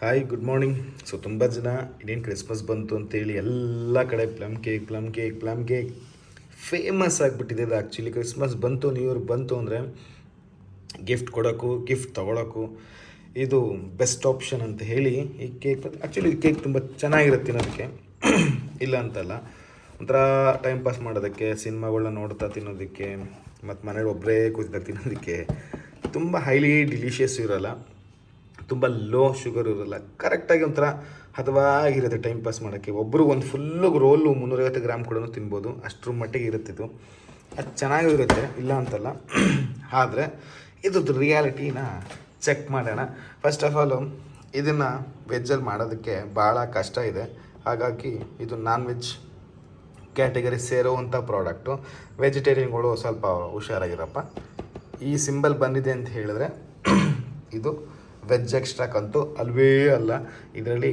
Hi good morning so ತುಂಬ ಜನ ಇನ್ನೇನು ಕ್ರಿಸ್ಮಸ್ ಬಂತು ಅಂತೇಳಿ ಎಲ್ಲ ಕಡೆ plum cake plum cake plum cake famous ಆಗಿಬಿಟ್ಟಿದೆ ಇದು ಆ್ಯಕ್ಚುಲಿ ಕ್ರಿಸ್ಮಸ್ ಬಂತು ನ್ಯೂ ಇಯರ್ ಬಂತು ಅಂದರೆ ಗಿಫ್ಟ್ ಕೊಡೋಕ್ಕೂ ಗಿಫ್ಟ್ ತಗೊಳ್ಳೋಕು ಇದು ಬೆಸ್ಟ್ ಆಪ್ಷನ್ ಅಂತ ಹೇಳಿ ಈ ಕೇಕ್ ಆ್ಯಕ್ಚುಲಿ ಈ ಕೇಕ್ ತುಂಬ ಚೆನ್ನಾಗಿರುತ್ತೆ ತಿನ್ನೋದಕ್ಕೆ. ಇಲ್ಲ ಅಂತಲ್ಲ. ಒಂಥರ ಟೈಮ್ ಪಾಸ್ ಮಾಡೋದಕ್ಕೆ ಸಿನಿಮಾಗಳನ್ನ ನೋಡ್ತಾ ತಿನ್ನೋದಕ್ಕೆ, ಮತ್ತು ಮನೇಲಿ ಒಬ್ಬರೇ ಕೂತಿದ್ದಾಗ ತಿನ್ನೋದಕ್ಕೆ ತುಂಬ ಹೈಲಿ ಡಿಲಿಷಿಯಸ್ ಇರೋಲ್ಲ. ತುಂಬ ಲೋ ಶುಗರ್ ಇರೋಲ್ಲ. ಕರೆಕ್ಟಾಗಿ ಒಂಥರ ಹದವಾಗಿರುತ್ತೆ ಟೈಮ್ ಪಾಸ್ ಮಾಡೋಕ್ಕೆ. ಒಬ್ಬರು ಒಂದು ಫುಲ್ಲು ರೋಲು ಮುನ್ನೂರೈವತ್ತು ಗ್ರಾಮ್ ಕೂಡ ತಿನ್ಬೋದು. ಅಷ್ಟರ ಮಟ್ಟಿಗೆ ಇರುತ್ತೆ ಇದು. ಅದು ಚೆನ್ನಾಗಿರುತ್ತೆ ಇಲ್ಲ ಅಂತಲ್ಲ. ಆದರೆ ಇದ್ರದ್ದು ರಿಯಾಲಿಟಿನ ಚೆಕ್ ಮಾಡೋಣ. ಫಸ್ಟ್ ಆಫ್ ಆಲು ಇದನ್ನು ವೆಜ್ಜಲ್ಲಿ ಮಾಡೋದಕ್ಕೆ ಭಾಳ ಕಷ್ಟ ಇದೆ. ಹಾಗಾಗಿ ಇದು ನಾನ್ ವೆಜ್ ಕ್ಯಾಟಗರಿ ಸೇರುವಂಥ ಪ್ರಾಡಕ್ಟು ವೆಜಿಟೇರಿಯನ್ಗಳು ಸ್ವಲ್ಪ ಹುಷಾರಾಗಿರಪ್ಪ. ಈ ಸಿಂಬಲ್ ಬಂದಿದೆ ಅಂತ ಹೇಳಿದ್ರೆ, ಇದು ವೆಜ್ ಎಕ್ಸ್ಟ್ರಾಕ್ ಅಂತೂ ಅಲ್ವೇ ಅಲ್ಲ. ಇದರಲ್ಲಿ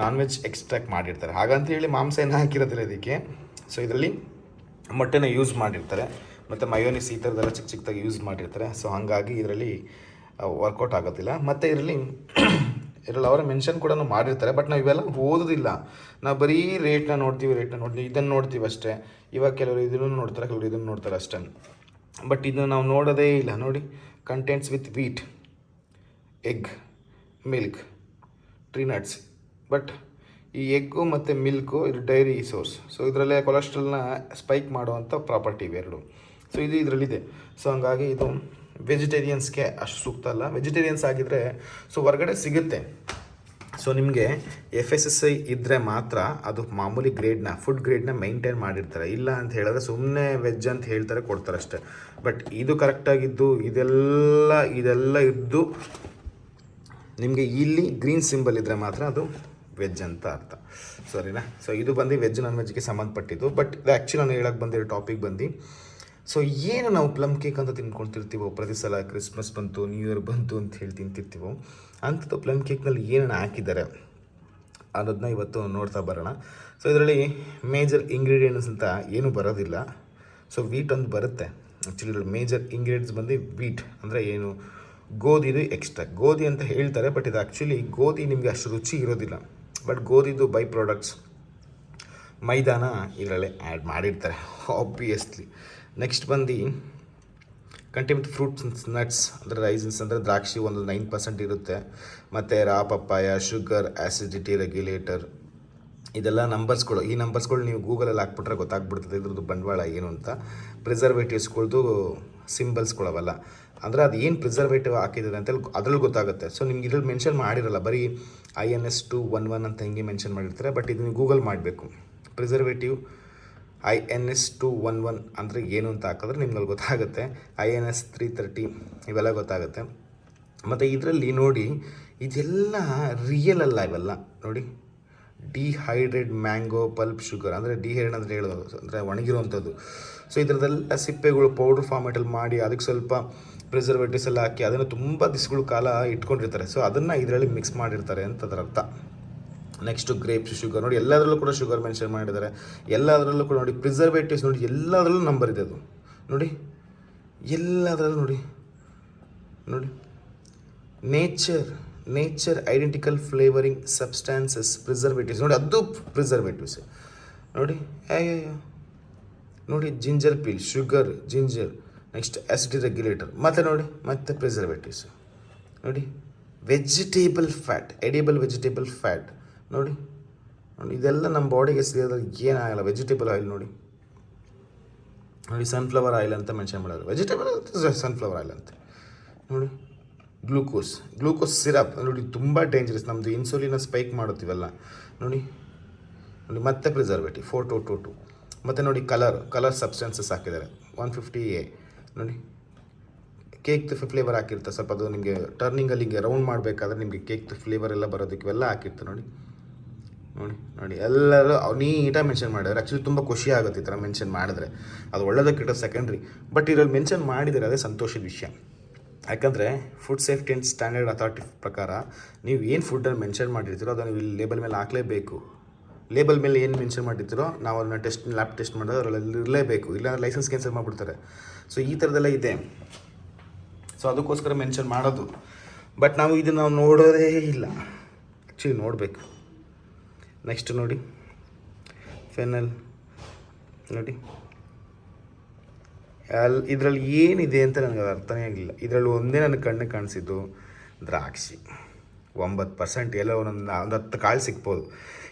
ನಾನ್ ವೆಜ್ ಎಕ್ಸ್ಟ್ರಾಕ್ಟ್ ಮಾಡಿರ್ತಾರೆ. ಹಾಗಂತ ಹೇಳಿ ಮಾಂಸ ಏನು ಹಾಕಿರೋದಿಲ್ಲ ಇದಕ್ಕೆ. ಸೊ ಇದರಲ್ಲಿ ಮೊಟ್ಟೆನ ಯೂಸ್ ಮಾಡಿರ್ತಾರೆ. ಮತ್ತು ಮಯೋನಿಸ್ ಈ ಥರದ್ದೆಲ್ಲ ಚಿಕ್ಕ ಚಿಕ್ಕದಾಗಿ ಯೂಸ್ ಮಾಡಿರ್ತಾರೆ. ಸೊ ಹಾಗಾಗಿ ಇದರಲ್ಲಿ ವರ್ಕೌಟ್ ಆಗೋದಿಲ್ಲ. ಮತ್ತು ಇದರಲ್ಲಿ ಇದರಲ್ಲಿ ಅವರ ಮೆನ್ಷನ್ ಕೂಡ ಮಾಡಿರ್ತಾರೆ. ಬಟ್ ನಾವು ಇವೆಲ್ಲ ಓದೋದಿಲ್ಲ. ನಾವು ಬರೀ ರೇಟ್ನ ನೋಡ್ತೀವಿ ರೇಟ್ನ ನೋಡ್ತೀವಿ, ಇದನ್ನು ನೋಡ್ತೀವಿ ಅಷ್ಟೇ. ಇವಾಗ ಕೆಲವರು ಇದನ್ನು ನೋಡ್ತಾರೆ, ಕೆಲವರು ಇದನ್ನು ನೋಡ್ತಾರೆ ಅಷ್ಟೇ. ಬಟ್ ಇದನ್ನು ನಾವು ನೋಡೋದೇ ಇಲ್ಲ. ನೋಡಿ contents with wheat egg, milk tree nuts but ಈ ಎಗ್ಗು ಮತ್ತು ಮಿಲ್ಕು ಇದು ಡೈರಿ ಸೋರ್ಸ್ ಸೊ ಇದರಲ್ಲೇ ಕೊಲೆಸ್ಟ್ರಾಲ್ನ ಸ್ಪೈಕ್ ಮಾಡುವಂಥ ಪ್ರಾಪರ್ಟಿ ಇವೆರಡು ಸೊ ಇದು ಇದರಲ್ಲಿದೆ. ಸೊ ಹಂಗಾಗಿ ಇದು ವೆಜಿಟೇರಿಯನ್ಸ್ಗೆ ಅಷ್ಟು ಸೂಕ್ತ ಅಲ್ಲ. ವೆಜಿಟೇರಿಯನ್ಸ್ ಆಗಿದ್ದರೆ ಸೊ ಹೊರಗಡೆ ಸಿಗುತ್ತೆ. ಸೊ ನಿಮಗೆ ಎಫ್ ಎಸ್ ಎಸ್ ಐ ಇದ್ದರೆ ಮಾತ್ರ ಅದು ಮಾಮೂಲಿ ಗ್ರೇಡ್ನ ಫುಡ್ ಗ್ರೇಡ್ನ ಮೈಂಟೈನ್ ಮಾಡಿರ್ತಾರೆ. ಇಲ್ಲ ಅಂತ ಹೇಳಿದ್ರೆ ಸುಮ್ಮನೆ ವೆಜ್ ಅಂತ ಹೇಳ್ತಾರೆ, ಕೊಡ್ತಾರೆ ಅಷ್ಟೇ. ಬಟ್ ಇದು ಕರೆಕ್ಟಾಗಿದ್ದು ಇದೆಲ್ಲ ಇದೆಲ್ಲ ಇದ್ದು ನಿಮಗೆ ಇಲ್ಲಿ ಗ್ರೀನ್ ಸಿಂಬಲ್ ಇದ್ದರೆ ಮಾತ್ರ ಅದು ವೆಜ್ ಅಂತ ಅರ್ಥ. ಸರಿನಾ? ಸೊ ಇದು ಬಂದು ವೆಜ್ ನಾನ್ ವೆಜ್ಗೆ ಸಂಬಂಧಪಟ್ಟಿದ್ದು. ಬಟ್ ಇದು ಆ್ಯಕ್ಚುಲಿ ನಾನು ಹೇಳಕ್ಕೆ ಬಂದಿರೋ ಟಾಪಿಕ್ ಬಂದು ಸೊ ಏನು ನಾವು ಪ್ಲಮ್ ಕೇಕ್ ಅಂತ ತಿನ್ಕೊಳ್ತಿರ್ತೀವೋ ಪ್ರತಿ ಸಲ ಕ್ರಿಸ್ಮಸ್ ಬಂತು ನ್ಯೂ ಇಯರ್ ಬಂತು ಅಂತ ಹೇಳಿ ತಿಂತಿರ್ತೀವೋ, ಅಂಥದ್ದು ಪ್ಲಮ್ ಕೇಕ್ನಲ್ಲಿ ಏನೇನು ಹಾಕಿದ್ದಾರೆ ಅನ್ನೋದನ್ನ ಇವತ್ತು ನೋಡ್ತಾ ಬರೋಣ. ಸೊ ಇದರಲ್ಲಿ ಮೇಜರ್ ಇಂಗ್ರೀಡಿಯೆಂಟ್ಸ್ ಅಂತ ಏನೂ ಬರೋದಿಲ್ಲ. ಸೊ ವೀಟ್ ಒಂದು ಬರುತ್ತೆ. ಆ್ಯಕ್ಚುಲಿ ಮೇಜರ್ ಇಂಗ್ರೀಡಿಯೆಂಟ್ಸ್ ಬಂದು ವೀಟ್ ಅಂದರೆ ಏನು? ಗೋಧಿದು ಎಕ್ಸ್ಟ್ರಾ ಗೋಧಿ ಅಂತ ಹೇಳ್ತಾರೆ ಬಟ್ ಇದು ಆ್ಯಕ್ಚುಲಿ ಗೋಧಿ ನಿಮಗೆ ಅಷ್ಟು ರುಚಿ ಇರೋದಿಲ್ಲ. ಬಟ್ ಗೋಧಿದು ಬೈ ಪ್ರಾಡಕ್ಟ್ಸ್ ಮೈದಾನ ಇದರಲ್ಲೇ ಆ್ಯಡ್ ಮಾಡಿರ್ತಾರೆ ಆಬ್ವಿಯಸ್ಲಿ ನೆಕ್ಸ್ಟ್ ಬಂದು ಕಂಟಿಮೆಂಟ್ ಫ್ರೂಟ್ಸ್ ನಟ್ಸ್ ಅಂದರೆ ರೈಸನ್ಸ್ ಅಂದರೆ ದ್ರಾಕ್ಷಿ ಒಂದು ನೈನ್ ಪರ್ಸೆಂಟ್ ಇರುತ್ತೆ. ಮತ್ತು raw papaya sugar acidity regulator ಇದೆಲ್ಲ ನಂಬರ್ಸ್ಗಳು, ಈ ನಂಬರ್ಸ್ಗಳು ನೀವು ಗೂಗಲಲ್ಲಿ ಹಾಕ್ಬಿಟ್ರೆ ಗೊತ್ತಾಗ್ಬಿಡ್ತದೆ ಇದ್ರದ್ದು ಬಂಡವಾಳ ಏನು ಅಂತ. ಪ್ರಿಸರ್ವೇಟಿವ್ಸ್ಗಳ್ದು ಸಿಂಬಲ್ಸ್ಗಳವಲ್ಲ. ಅಂದರೆ ಅದು ಏನು ಪ್ರಿಸರ್ವೇಟಿವ್ ಹಾಕಿದ್ದಾರೆ ಅಂತೇಳಿ ಅದ್ರಲ್ಲಿ ಗೊತ್ತಾಗುತ್ತೆ. ಸೊ ನಿಮ್ಗೆ ಇದ್ರಲ್ಲಿ ಮೆನ್ಷನ್ ಮಾಡಿರಲ್ಲ, ಬರೀ I N S two one one ಅಂತ ಹಿಂಗೆ ಮೆನ್ಷನ್ ಮಾಡಿರ್ತಾರೆ ಬಟ್ ಇದು ನೀವು ಗೂಗಲ್ ಮಾಡಬೇಕು. Preservative I N S two one one ಅಂದರೆ ಏನು ಅಂತ ಹಾಕಿದ್ರೆ ನಿಮ್ಗೆ ಗೊತ್ತಾಗುತ್ತೆ. I N S three thirty ಇವೆಲ್ಲ ಗೊತ್ತಾಗುತ್ತೆ. ಮತ್ತು ಇದರಲ್ಲಿ ನೋಡಿ, ಇದೆಲ್ಲ ರಿಯಲ್ ಅಲ್ಲ ಇವೆಲ್ಲ, ನೋಡಿ. ಡಿಹೈಡ್ರೇಟ್ ಮ್ಯಾಂಗೋ ಪಲ್ಪ್ ಶುಗರ್ ಅಂದರೆ ಡಿಹೈಡ್ರೇಟ್ ಅಂದರೆ ಹೇಳೋದು, ಅಂದರೆ ಒಣಗಿರುವಂಥದ್ದು. ಸೊ ಇದರದೆಲ್ಲ ಸಿಪ್ಪೆಗಳು ಪೌಡ್ರ್ ಫಾರ್ಮೇಟಲ್ಲಿ ಮಾಡಿ ಅದಕ್ಕೆ ಸ್ವಲ್ಪ ಪ್ರಿಸರ್ವೇಟಿವ್ಸ್ ಎಲ್ಲ ಹಾಕಿ ಅದನ್ನು ತುಂಬ ದಿಸ್ಗಳ ಕಾಲ ಇಟ್ಕೊಂಡಿರ್ತಾರೆ. ಸೊ ಅದನ್ನು ಇದರಲ್ಲಿ ಮಿಕ್ಸ್ ಮಾಡಿರ್ತಾರೆ ಅಂತ ಅದರ ಅರ್ಥ. ನೆಕ್ಸ್ಟು ಗ್ರೇಪ್ಸ್ ಶುಗರ್ ನೋಡಿ ಎಲ್ಲದರಲ್ಲೂ ಕೂಡ ಶುಗರ್ ಮೆನ್ಷನ್ ಮಾಡಿದ್ದಾರೆ. ಎಲ್ಲದರಲ್ಲೂ ಕೂಡ ನೋಡಿ ಪ್ರಿಸರ್ವೇಟಿವ್ಸ್ ನೋಡಿ ಎಲ್ಲದರಲ್ಲೂ ನಂಬರ್ ಇದೆ ಅದು. ನೋಡಿ, ಎಲ್ಲದರಲ್ಲೂ ನೋಡಿ ನೋಡಿ. Nature nature identical flavouring substances preservatives ನೋಡಿ, ಅದು ಪ್ರಿಸರ್ವೇಟಿವ್ಸ್ ನೋಡಿ ಅಯ್ಯೋ ನೋಡಿ ginger peel sugar ginger next acidity regulator ಮತ್ತು ನೋಡಿ, ಮತ್ತೆ ಪ್ರಿಸರ್ವೇಟಿವ್ಸ್ ನೋಡಿ vegetable fat edible vegetable fat ನೋಡಿ ನೋಡಿ, ಇದೆಲ್ಲ ನಮ್ಮ ಬಾಡಿಗೆ ಸೇರಿದ್ರೆ ಏನಾಗಲ್ಲ ವೆಜಿಟೇಬಲ್ ಆಯಿಲ್ ನೋಡಿ. ನೋಡಿ ಸನ್ಫ್ಲವರ್ ಆಯಿಲ್ ಅಂತ ಮೆನ್ಷನ್ ಮಾಡೋದು. ವೆಜಿಟೇಬಲ್ ಸನ್ಫ್ಲವರ್ ಆಯಿಲ್ ಅಂತ. ನೋಡಿ ಗ್ಲೂಕೋಸ್ ಗ್ಲೂಕೋಸ್ ಸಿರಪ್ ನೋಡಿ ತುಂಬ ಡೇಂಜರಸ್ ನಮ್ಮದು ಇನ್ಸುಲಿನ ಸ್ಪೈಕ್ ಮಾಡುತ್ತೀವಲ್ಲ. ನೋಡಿ ನೋಡಿ ಮತ್ತೆ preservative four two two two ಮತ್ತು ನೋಡಿ ಕಲರ್ ಕಲರ್ ಸಬ್ಸ್ಟೆನ್ಸಸ್ ಹಾಕಿದ್ದಾರೆ. ಒನ್ ಫಿಫ್ಟಿ ಎ ನೋಡಿ ಕೇಕ್ ಫ್ಲೇವರ್ ಹಾಕಿರ್ತಾರೆ ಸ್ವಲ್ಪ ಅದು ನಿಮಗೆ ಟರ್ನಿಂಗಲ್ಲಿ ಹಿಂಗೆ ರೌಂಡ್ ಮಾಡಬೇಕಾದ್ರೆ ನಿಮಗೆ ಕೇಕ್ ಫ್ಲೇವರ್ ಎಲ್ಲ ಬರೋದಕ್ಕೆ ಇವೆಲ್ಲ ಹಾಕಿರ್ತಾರೆ ನೋಡಿ. ನೋಡಿ ನೋಡಿ ಎಲ್ಲರೂ ನೀಟಾಗಿ ಮೆನ್ಷನ್ ಮಾಡಿದ್ರೆ ಆ್ಯಕ್ಚುಲಿ ತುಂಬ ಖುಷಿ ಆಗುತ್ತೆ ಈ ಥರ ಮೆನ್ಷನ್ ಮಾಡಿದ್ರೆ. ಅದು ಒಳ್ಳೆಯದಕ್ಕಿಂತ ಸೆಕೆಂಡ್ರಿ ಬಟ್ ಇದರಲ್ಲಿ ಮೆನ್ಷನ್ ಮಾಡಿದರೆ ಅದೇ ಸಂತೋಷದ ವಿಷಯ. ಯಾಕಂದರೆ food safety and standard authority ಪ್ರಕಾರ ನೀವು ಏನು ಫುಡ್ಡನ್ನು ಮೆನ್ಷನ್ ಮಾಡಿರ್ತೀರೋ ಅದನ್ನು ನೀವು ಇಲ್ಲಿ ಲೇಬಲ್ ಮೇಲೆ ಹಾಕಲೇಬೇಕು. ಲೇಬಲ್ ಮೇಲೆ ಏನು ಮೆನ್ಷನ್ ಮಾಡಿರ್ತೀರೋ ನಾವು ಅದನ್ನ ಟೆಸ್ಟ್ ಲ್ಯಾಬ್ ಟೆಸ್ಟ್ ಮಾಡೋದು ಅದರಲ್ಲಿ ಇರಲೇಬೇಕು. ಇಲ್ಲಾಂದ್ರೆ ಲೈಸೆನ್ಸ್ ಕ್ಯಾನ್ಸಲ್ ಮಾಡಿಬಿಡ್ತಾರೆ. ಸೊ ಈ ಥರದ್ದೆಲ್ಲ ಇದೆ. ಸೊ ಅದಕ್ಕೋಸ್ಕರ ಮೆನ್ಷನ್ ಮಾಡೋದು. ಬಟ್ ನಾವು ಇದನ್ನು ನಾವು ನೋಡೋದೇ ಇಲ್ಲ. ಆ್ಯಕ್ಚುಲಿ ನೋಡಬೇಕು. ನೆಕ್ಸ್ಟ್ ನೋಡಿ. ಫೆನಲ್ ನೋಡಿ. ಅಲ್ಲಿ ಇದರಲ್ಲಿ ಏನಿದೆ ಅಂತ ನನಗೆ ಅರ್ಥನೇ ಆಗಿಲ್ಲ. ಇದರಲ್ಲಿ ಒಂದೇ ನನ್ನ ಕಣ್ಣು ಕಾಣಿಸಿದ್ದು ದ್ರಾಕ್ಷಿ. ಒಂಬತ್ತು ಪರ್ಸೆಂಟ್ ಎಲ್ಲೋ ಒಂದೊಂದು ಒಂದು ಹತ್ತು ಕಾಳು ಸಿಗ್ಬೋದು.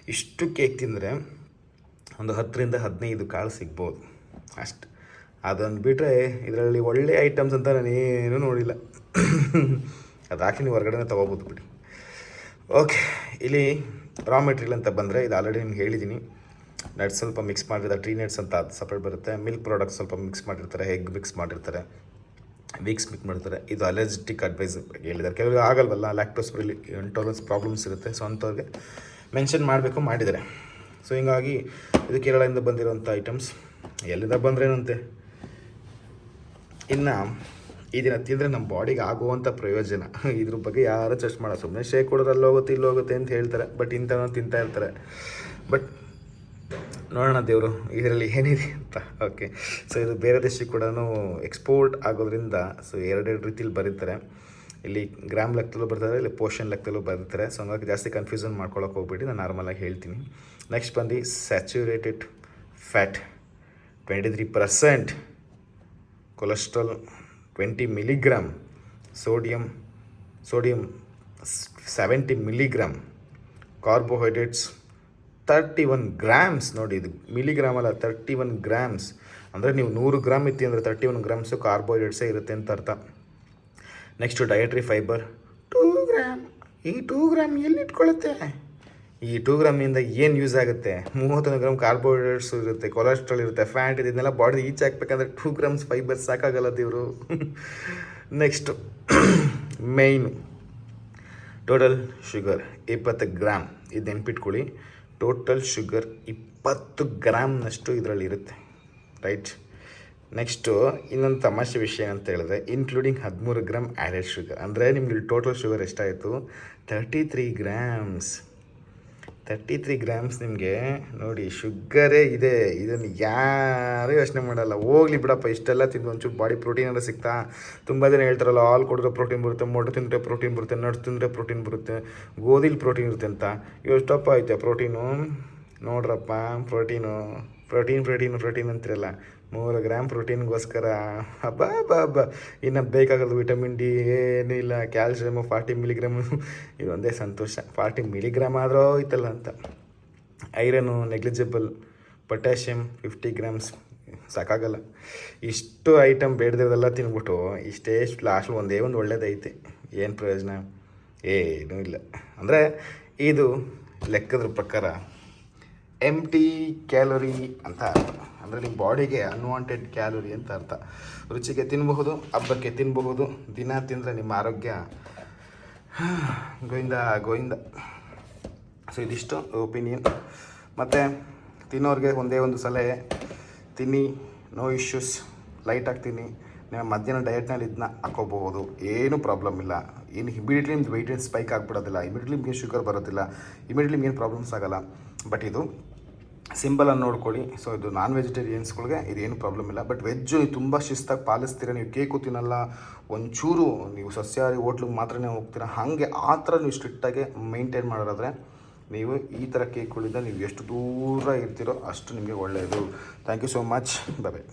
ಇಷ್ಟು ಕೇಕ್ ತಿಂದರೆ ಒಂದು ಹತ್ತರಿಂದ ಹದಿನೈದು ಕಾಳು ಸಿಗ್ಬೋದು. ಅಷ್ಟು. ಅದನ್ನು ಬಿಟ್ಟರೆ ಇದರಲ್ಲಿ ಒಳ್ಳೆ ಐಟಮ್ಸ್ ಅಂತ ನಾನೇನು ನೋಡಿಲ್ಲ. ಅದು ಹಾಕಿ ನೀವು ಹೊರಗಡೆನೇ ತೊಗೋಬೋದು ಬಿಡಿ. ಓಕೆ, ಇಲ್ಲಿ ರಾ ಮೆಟೀರಿಯಲ್ ಅಂತ ಬಂದರೆ ಇದು ಆಲ್ರೆಡಿ ನಿಮ್ಗೆ ಹೇಳಿದ್ದೀನಿ ನಟ್ಸ್ ಸ್ವಲ್ಪ ಮಿಕ್ಸ್ ಮಾಡಿರ್ತಾರೆ ಟ್ರೀ ನಟ್ಸ್ ಅಂತ ಅದು ಸಪ್ರೇಟ್ ಬರುತ್ತೆ. ಮಿಲ್ಕ್ ಪ್ರಾಡಕ್ಟ್ ಸ್ವಲ್ಪ ಮಿಕ್ಸ್ ಮಾಡಿರ್ತಾರೆ ಎಗ್ ಮಿಕ್ಸ್ ಮಾಡಿರ್ತಾರೆ ವೀಕ್ಸ್ ಮಿಕ್ಸ್ ಮಾಡ್ತಾರೆ ಇದು ಅಲರ್ಜಿಟಿಕ್ ಅಡ್ವೈಸ್ ಹೇಳಿದ್ದಾರೆ. ಕೆಲವರು ಆಗಲ್ವಲ್ಲ ಲ್ಯಾಕ್ಟೋಸ್ ಇಂಟಾಲರೆನ್ಸ್ ಪ್ರಾಬ್ಲಮ್ಸ್ ಇರುತ್ತೆ ಸೊ ಅಂಥವ್ರಿಗೆ ಮೆನ್ಷನ್ ಮಾಡಬೇಕು, ಮಾಡಿದ್ದಾರೆ. ಸೊ ಹೀಗಾಗಿ ಇದು ಕೇರಳದಿಂದ ಬಂದಿರೋಂಥ ಐಟಮ್ಸ್ ಎಲ್ಲಿಂದ ಬಂದ್ರೇನಂತೆ ಇನ್ನು ಇದನ್ನು ತಿಂದರೆ ನಮ್ಮ ಬಾಡಿಗೆ ಆಗುವಂಥ ಪ್ರಯೋಜನ. ಇದ್ರ ಬಗ್ಗೆ ಯಾರು ಚರ್ಚ್ ಮಾಡೋ ಸುಮ್ಮನೆ ಶೇಕ್ ಕೊಡೋದು ಅಲ್ಲಿ ಹೋಗುತ್ತೆ, ಇಲ್ಲಿ ಹೋಗುತ್ತೆ ಅಂತ ಹೇಳ್ತಾರೆ. ಬಟ್ ಇಂಥವ್ರು ತಿಂತಾ ಇರ್ತಾರೆ. ಬಟ್ ನೋಡೋಣ ದೇವರು, ಇದರಲ್ಲಿ ಏನಿದೆ ಅಂತ. ಓಕೆ ಸೊ ಇದು ಬೇರೆ ದೇಶಕ್ಕೆ ಕೂಡ ಎಕ್ಸ್ಪೋರ್ಟ್ ಆಗೋದ್ರಿಂದ ಸೊ ಎರಡೆರಡು ರೀತಿಲಿ ಬರೀತಾರೆ. ಇಲ್ಲಿ ಗ್ರಾಮ್ ಲೆಕ್ಕದಲ್ಲೂ ಬರ್ತಾರೆ, ಇಲ್ಲಿ ಪೋರ್ಷನ್ ಲೆಕ್ಕದಲ್ಲೂ ಬರ್ತಾರೆ. ಸೊ ಹಂಗಾಗಿ ಜಾಸ್ತಿ ಕನ್ಫ್ಯೂಷನ್ ಮಾಡ್ಕೊಳಕ್ಕೆ ಹೋಗ್ಬಿಟ್ಟು ನಾನು ನಾರ್ಮಲಾಗಿ ಹೇಳ್ತೀನಿ. ನೆಕ್ಸ್ಟ್ ಬಂದು saturated fat twenty three percent cholesterol twenty milligram sodium sodium seventy milligram carbohydrates thirty one grams ನೋಡಿ ಇದು ಮಿಲಿಗ್ರಾಮ್ ಅಲ್ಲ ತರ್ಟಿ ಒನ್ ಗ್ರಾಮ್ಸ್ ಅಂದರೆ ನೀವು ನೂರು ಗ್ರಾಮ್ ಇತ್ತು ಅಂದರೆ ತರ್ಟಿ ಒನ್ ಗ್ರಾಮ್ಸು ಕಾರ್ಬೋಹೈಡ್ರೇಟ್ಸೇ ಇರುತ್ತೆ ಅಂತ ಅರ್ಥ. Next dietary fibre two gram ಈ ಟೂ ಗ್ರಾಮ್ ಎಲ್ಲಿ ಇಟ್ಕೊಳ್ಳುತ್ತೆ ಈ ಟೂ ಗ್ರಾಮಿಂದ ಏನು ಯೂಸ್ ಆಗುತ್ತೆ? ಮೂವತ್ತೊಂದು ಗ್ರಾಮ್ ಕಾರ್ಬೋಹೈಡ್ರೇಟ್ಸ್ ಇರುತ್ತೆ ಕೊಲೆಸ್ಟ್ರಾಲ್ ಇರುತ್ತೆ ಫ್ಯಾಟ್ ಇದನ್ನೆಲ್ಲ ಬಾಡಿ ಈಚ್ ಹಾಕ್ಬೇಕಂದ್ರೆ ಟೂ ಗ್ರಾಮ್ಸ್ ಫೈಬರ್ ಸಾಕಾಗಲ್ಲ ದೇವರು. ನೆಕ್ಸ್ಟು ಮೇಯ್ನು ಟೋಟಲ್ ಶುಗರ್ ಇಪ್ಪತ್ತು ಗ್ರಾಮ್ ಇದು ನೆನ್ಪಿಟ್ಕೊಳ್ಳಿ. ಟೋಟಲ್ ಶುಗರ್ ಇಪ್ಪತ್ತು ಗ್ರಾಮ್ನಷ್ಟು ಇದರಲ್ಲಿ ಇರುತ್ತೆ ರೈಟ್ ನೆಕ್ಸ್ಟು ಇನ್ನೊಂದು ತಮಾಷೆ ವಿಷಯ ಅಂತ ಹೇಳಿದ್ರೆ ಇನ್ಕ್ಲೂಡಿಂಗ್ ಹದಿಮೂರು ಗ್ರಾಮ್ ಆ್ಯಡೆಡ್ ಶುಗರ್ ಅಂದರೆ ನಿಮ್ಗೆ ಟೋಟಲ್ ಶುಗರ್ ಎಷ್ಟಾಯಿತು? Thirty three grams thirty three grams ನಿಮಗೆ, ನೋಡಿ ಶುಗರೇ ಇದೆ. ಇದನ್ನು ಯಾರೂ ಯೋಚನೆ ಮಾಡಲ್ಲ. ಹೋಗ್ಲಿ ಬಿಡಪ್ಪ, ಇಷ್ಟೆಲ್ಲ ತಿಂದು ಒಂಚೂರು ಬಾಡಿ ಪ್ರೋಟೀನ್ ಎಲ್ಲ ಸಿಗ್ತಾ? ತುಂಬ ಜನ ಹೇಳ್ತಾರಲ್ಲ, ಹಾಲು ಕೊಡಿದ್ರೆ ಪ್ರೋಟೀನ್ ಬರುತ್ತೆ, ಮೊಟ್ಟೆ ತಿಂದರೆ ಪ್ರೋಟೀನ್ ಬರುತ್ತೆ ನಟ್ಸ್ ತಿಂದರೆ ಪ್ರೋಟೀನ್ ಬರುತ್ತೆ, ಗೋಧಿಲಿ ಪ್ರೋಟೀನ್ ಇರುತ್ತೆ ಅಂತ. ಎಷ್ಟಪ್ಪ ಐತೆ ಪ್ರೋಟೀನು ನೋಡ್ರಪ್ಪ ಪ್ರೋಟೀನು ಪ್ರೋಟೀನ್ ಪ್ರೋಟೀನ್ ಪ್ರೋಟೀನ್ ಅಂತಿರಲ್ಲ. ಮೂರು ಗ್ರಾಮ್ ಪ್ರೋಟೀನ್ಗೋಸ್ಕರ. ಹಬ್ಬ ಹಬ್ಬ ಹಬ್ಬ. ಇನ್ನು ಬೇಕಾಗೋದು ವಿಟಮಿನ್ ಡಿ ಏನಿಲ್ಲ ಕ್ಯಾಲ್ಸಿಯಮು ಫಾರ್ಟಿ ಮಿಲಿಗ್ರಾಮು ಇದೊಂದೇ ಸಂತೋಷ. ಫಾರ್ಟಿ ಮಿಲಿಗ್ರಾಮ್ ಆದರೂ ಹೋಯ್ತಲ್ಲ ಅಂತ. Iron negligible potassium fifty grams ಸಾಕಾಗಲ್ಲ. ಇಷ್ಟು ಐಟಮ್ ಬೇಡದಿರೋದೆಲ್ಲ ತಿನ್ಬಿಟ್ಟು ಇಷ್ಟೇ ಲಾಸ್ಟ್ ಒಂದೇ ಒಂದು ಒಳ್ಳೇದೈತೆ. ಏನು ಪ್ರಯೋಜನ? ಏನೂ ಇಲ್ಲ. ಅಂದರೆ ಇದು ಲೆಕ್ಕದ ಪ್ರಕಾರ ಎಂ ಟಿ ಕ್ಯಾಲೋರಿ ಅಂತ ಅರ್ಥ. ಅಂದರೆ ನಿಮ್ಮ ಬಾಡಿಗೆ ಅನ್ವಾಂಟೆಡ್ ಕ್ಯಾಲೋರಿ ಅಂತ ಅರ್ಥ. ರುಚಿಗೆ ತಿನ್ನಬಹುದು ಹಬ್ಬಕ್ಕೆ ತಿನ್ನಬಹುದು ದಿನ ತಿಂದರೆ ನಿಮ್ಮ ಆರೋಗ್ಯ, ಗೋವಿಂದ ಗೋವಿಂದ. ಸೊ ಇದಿಷ್ಟು ಒಪಿನಿಯನ್ ಮತ್ತು ತಿನ್ನೋರಿಗೆ ಒಂದೇ ಒಂದು ಸಲಹೆ, ತಿನ್ನಿ ನೋ ಇಶ್ಯೂಸ್ ಲೈಟಾಗಿ ತಿನ್ನಿ. ನೀವು ಮಧ್ಯಾಹ್ನ ಡಯಟ್ನಲ್ಲಿ ಇದನ್ನ ಹಾಕೋಬಹುದು. ಏನೂ ಪ್ರಾಬ್ಲಮ್ ಇಲ್ಲ. ಏನು ಇಮಿಡಿಯೇಟ್ಲಿ ನಿಮ್ದು ವೆಯ್ಟ್ ಏನು ಸ್ಪೈಕ್ ಆಗಿಬಿಡೋದಿಲ್ಲ. ಇಮಿಡಿಯೇಟ್ಲಿ ನಿಮಗೆ ಶುಗರ್ ಬರೋದಿಲ್ಲ. ಇಮಿಡಿಯೇಟ್ಲಿ ಏನು ಪ್ರಾಬ್ಲಮ್ಸ್ ಆಗೋಲ್ಲ. ಬಟ್ ಇದು ಸಿಂಬಲನ್ನು ನೋಡ್ಕೊಳ್ಳಿ. ಸೊ ಇದು ನಾನ್ ವೆಜಿಟೇರಿಯನ್ಸ್ಗಳಿಗೆ ಇದೇನು ಪ್ರಾಬ್ಲಮ್ ಇಲ್ಲ. ಬಟ್ ವೆಜ್ಜು ತುಂಬ ಶಿಸ್ತಾಗಿ ಪಾಲಿಸ್ತೀರ? ನೀವು ಕೇಕು ತಿನ್ನಲ್ಲ, ಒಂಚೂರು ನೀವು ಸಸ್ಯಾಹಾರಿ ಹೋಟ್ಲಿಗೆ ಮಾತ್ರನೇ ಹೋಗ್ತೀರಾ? ಹಾಗೆ ಆ ಥರ ನೀವು ಸ್ಟ್ರಿಕ್ಟಾಗಿ ಮೈಂಟೈನ್ ಮಾಡೋದಾದರೆ ನೀವು ಈ ಥರ ಕೇಕ್ಗಳಿಂದ ನೀವು ಎಷ್ಟು ದೂರ ಇರ್ತೀರೋ ಅಷ್ಟು ನಿಮಗೆ ಒಳ್ಳೆಯದು. Thank you so much bye